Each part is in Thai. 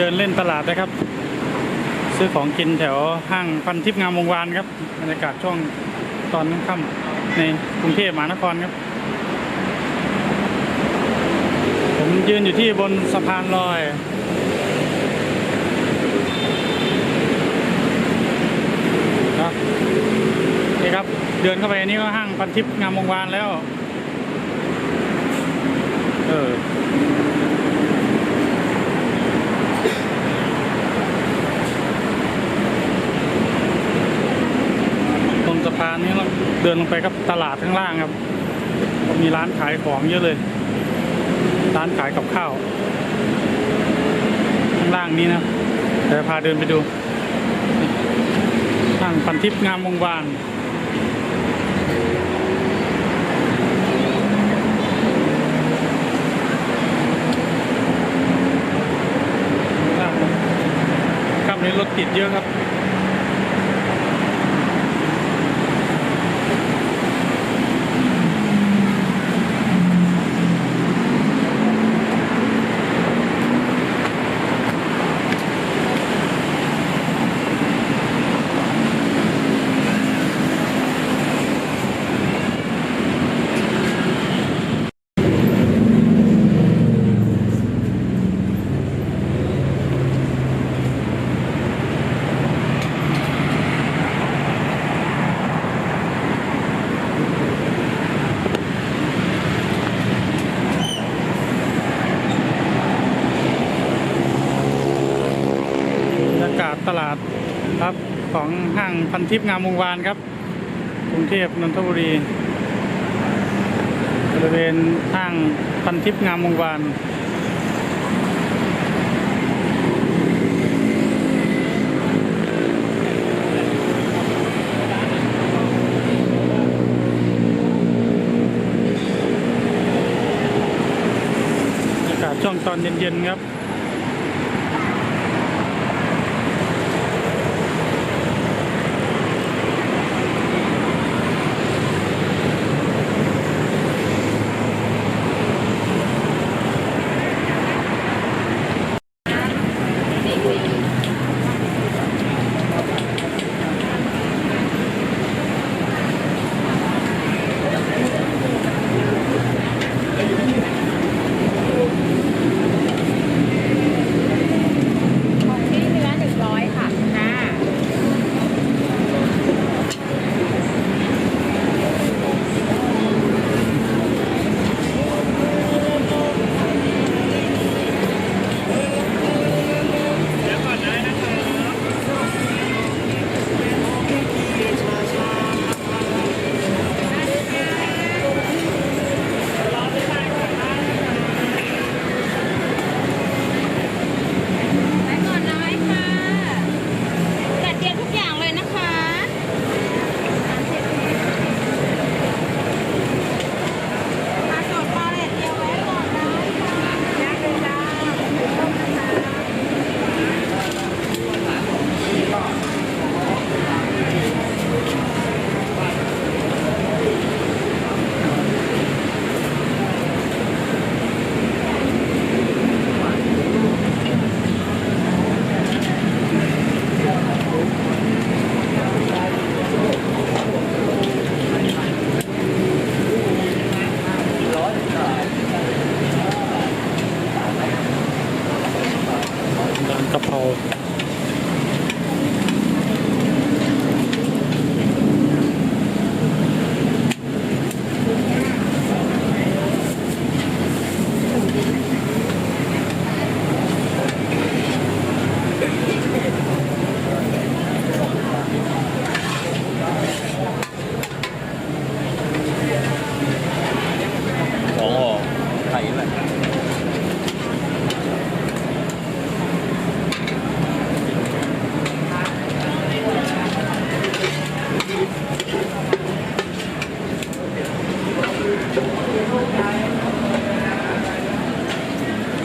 เดินเล่นตลาดนะครับ ซื้อของกินแถวห้างพันทิพย์งามวงวานครับบรรยากาศช่วงตอนค่ำในกรุงเทพมหานครครับ ผมยืนอยู่ที่บนสะพานลอยครับนี่ครับเดินเข้าไปอันนี้ก็ห้างพันทิพย์งามวงวานแล้ว เออ ตรงสะพานนี้ เดินลงไปครับตลาดข้างล่างครับมีร้านขายของเยอะเลย ร้านขายกับข้าว ข้างล่างนี้นะเดี๋ยวพาเดินไปดูห้างพันทิพย์งามวงวานครับนี้รถติดเยอะครับ ตลาดครับของห้างพันทิพย์งามวงวานครับกรุงเทพนนทบุรีบริเวณห้างพันทิพย์งามวงวานบรรยากาศช่วงตอนเย็นๆครับ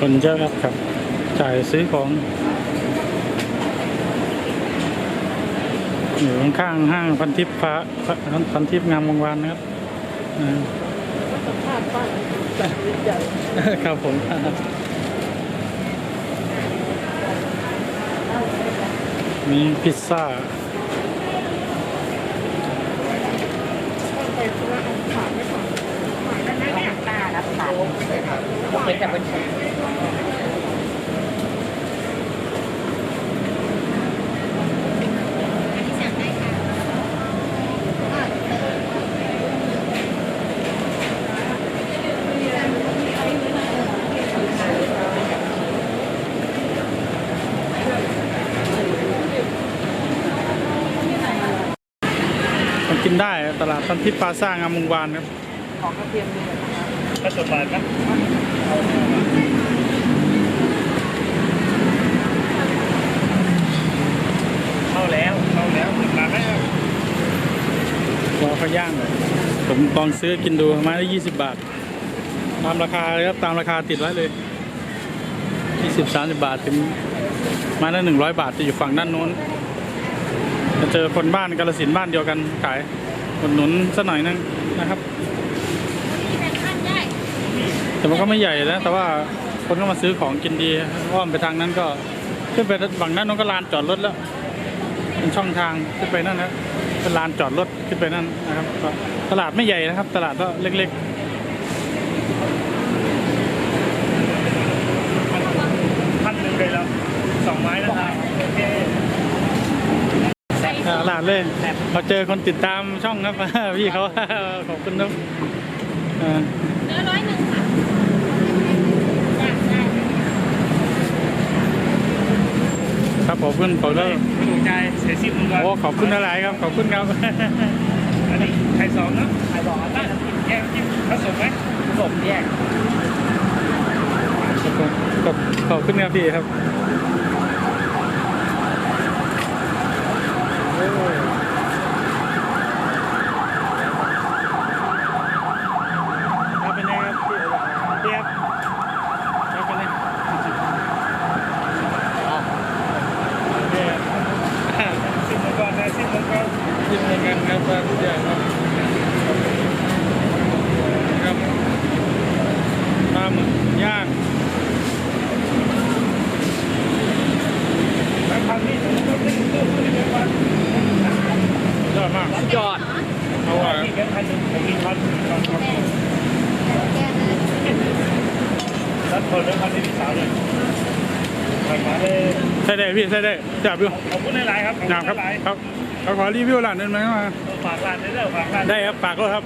คนเยอะครับครับจ่ายซื้อของ อยู่ข้างๆห้างพันทิพย์ฟ้าพันทิพย์งามวงวานนะครับอ่าครับผมมีพิซซ่าตารับสายเป็นแต่บัญชี นกินได้ตลาดพันทิพย์ปลาซ่างามวงวานครับของกระเทียมเดือดนะคะก็สบายครับเข้าแล้วเข้าแล้วถึงมาแล้วรอเขาย่างเลยผมลองซื้อกินดูไมาได้ยี่สิบบาท ตามราคาเลยครับตามราคาติดไว้เลยยี่สิบสามสิบบาทถึงไมาได้หนึ่งร้อยบาทจะอยู่ฝั่งด้านโน้นจะเจอคนบ้านกาลสินธุ์บ้านเดียวกันขาย อุดหนุนสักหน่อยนึงนะครับนี่เป็นขั้นได้แต่มันก็ไม่ใหญ่นะแต่ว่าคนก็มาซื้อของกินดีอ้อมไปทางนั้นก็ขึ้นไปฝั่งนั้นน้นก็ลานจอดรถแล้วเป็นช่องทางขึ้นไปนั่นนะเป็นลานจอดรถขึ้นไปนั่นนะครับก็ตลาดไม่ใหญ่นะครับ ตลาดก็เล็กพันหนึ่งเลยแล้วสองไม้นะครับโอเค ๆตลาดเลยพอเจอคนติดตามช่องครับพี่เขาขอบคุณครับเออเนื้อร้อยหนึ่งค่ะได้ได้ครับขอบคุณขอบคุณไม่ถูกใจเสียสิบมึงก่อนโอ้ขอบคุณอะไรครับ ขอบคุณครับอันนี้ไข่สองเนาะไข่สองอันนั้นแยกจิ้มผสมไหมผสมแยกขอบขอบคุณครับพี่ครับ โอ้ยครับเป็นไงครับพี่พี่ครับครับเป็นไงเนี่ย ซิมมึงก่อนนะซิมมึงก่อน ชิมเหมือนกันครับว่าทุกอย่างครับครับปลาหมึกย่าง แล้วครั้งนี้ผมก็ไม่รู้ตัวเลยว่าย อดมากยอดเพราะว่าที่แค่พันหนึ่งผมมีพันพันครับแกเลยแล้วคนแล้วพันที่พี่สาวเนี่ยไปมาเลยใช่ได้พี่ใช่ได้จับอยู่ขอบคุณหลายๆครับขอบหนาวคุครับณหลายครับเขาขอรีวิวร้านนั้นไหมมาฝากร้านได้เลยฝากร้านได้ครับฝากก็ครับ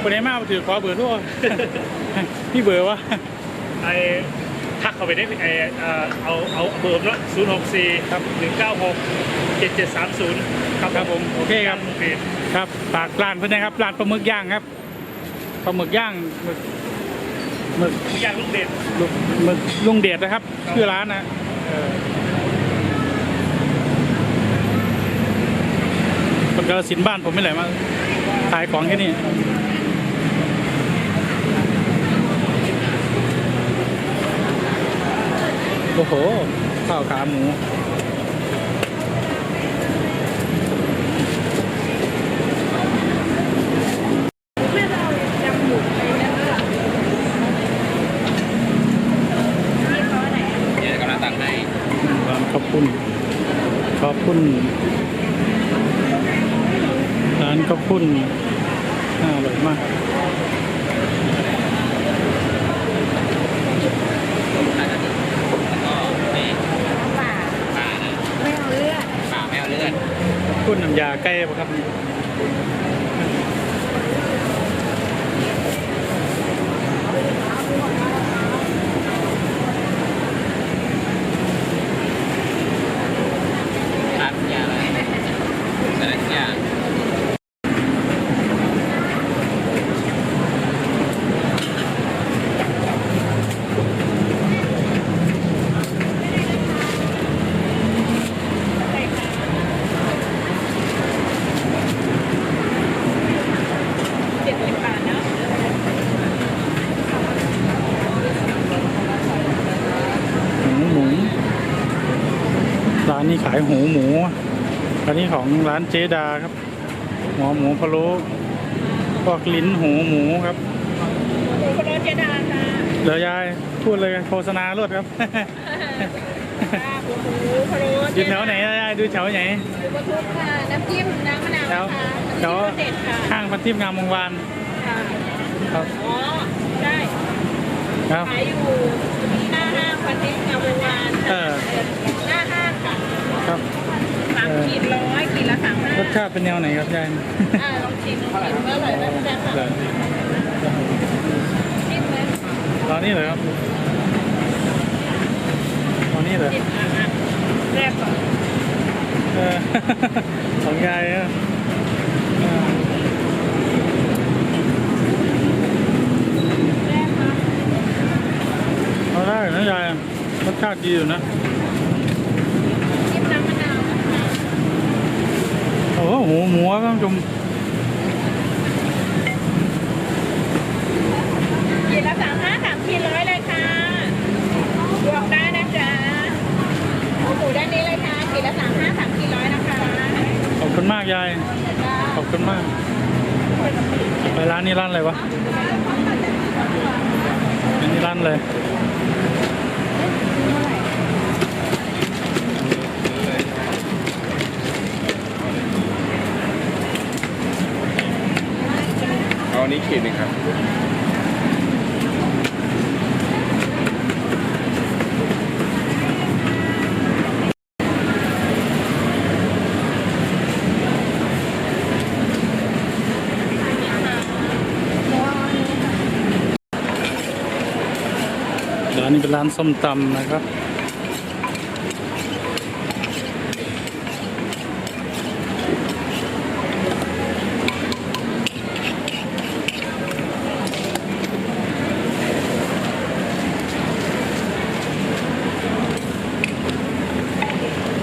คนไหนมาถือขอเบอร์โทั่วพี่เบอร์วะไอ้ ทักเข้าไปได้ไอ้เอ่อเอาเอาเบอร์ผมแล้วศูนย์หกสี่ครับหนึ่งเก้าหกเจ็ดเจ็ดสามศูนย์ครับครับผมโอเคครับโอเคครับฝากร้านเพื่อนนะครับร้านปลาหมึกย่างครับปลาหมึกย่างหมึกหมึกทุกอย่างลูกเด็ดลุงหมึกลุงเดชนะครับชื่อร้านนะเออคนกาฬสินธุ์บ้านผมไม่ไหลมาขายของแค่นี้ โอ้โห ข้าวขาหมูไม่เราจำหมูไปแล้วก็นี่เขาไหนเดี๋ยวกำลังตังให้ขอบคุณ ขอบคุณร้านขอบคุณน่าอร่อยมาก ป่าไม่เอาเลือด ป่าไม่เอาเลือด ขอบคุณน้ำยา ใกล้ครับอย่าอะไรแต่ละอย่าง เจ็ดสิบบาทเนาะ หูหมูร้านนี้ขายหูหมู อันนี้ของร้านเจดาครับหัวหมูพะโล้พวกลิ้นหูหมูครับหมูกระโดดเจดาค่ะเดี๋ยวยายพูดเลยโฆษณารถครับลาบหมูพะโล้อยู่แถวไหนยายดูแถวไหนอยู่ปทุมค่ะน้ำจิ้มน้ำมะนาวแถวนะคะแถวน้ำจิ้มรสเด็ดค่ะข้างพันทิพย์งามวงวานค่ะครับอ๋อได้ครับขายอยู่หน้าห้างพันทิพย์งามวงวานเออหน้าห้าง ค่ะครับสามขีดร้อยขีดละสามห้ารสชาติเป็นแนวไหนครับยายอ่าลองชิมลองชิมว่าอร่อยไหมพี่แจ๊คเหรค่ะอชิมไหมตอนนี้เหรอครับตอนนี้เหรอชิมอะอะแรกก่อนเออของยายอะเออแรกค่ะเอาได้นะยายรสชาติดีอยู่นะ ชิมน้ำมะนาวนะคะ โอ้โหห มูหมูครับท่านผู้ชมขีดละสามห้าสามขีดร้อยเลยค่ะบวกได้นะจ๊ะหมูหมูด้านนี้เลยค่ะขีดละสามห้าสามขีดร้อยนะคะขอบคุณมากยายขอบคุณมากไปร้านนี้ร้านอะไรวะอันนี้ร้านอะไรเอา อันนี้ขีดหนึ่งครับร้านนี้เป็นร้านส้มตำนะครับ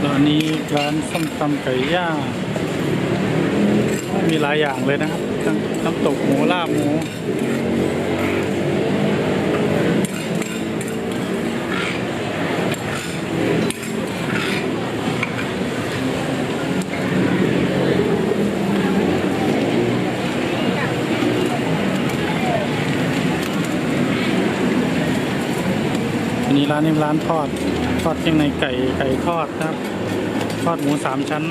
ร้านนี้ ร้านส้มตำไก่ย่างมีหลายอย่างเลยนะครับทั้งน้ำตกหมูลาบหมูอันนี้ร้านนี้ร้านทอด ทอดเครื่องในไก่ไก่ทอดนะครับ ทอดหมูสามชั้น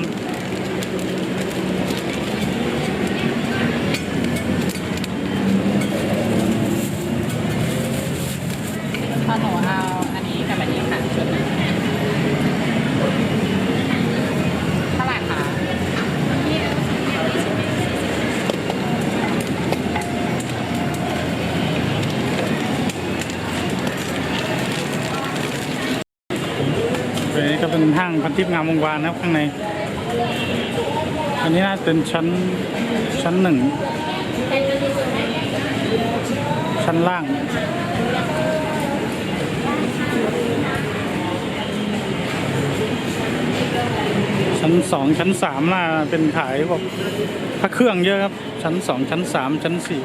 พอหนูเอาอันนี้กับอันนี้ค่ะชุดหนึ่งเท่าไหร่คะ อันนี้ก็เป็นห้างพันทิพย์งามวงวานนะครับข้างใน อันนี้น่าจะเป็นชั้นชั้นหนึ่ง ชั้นล่างชั้นสองชั้นสามน่าเป็นขายพวกพระเครื่องเยอะครับ ชั้นสองชั้นสามชั้นสี่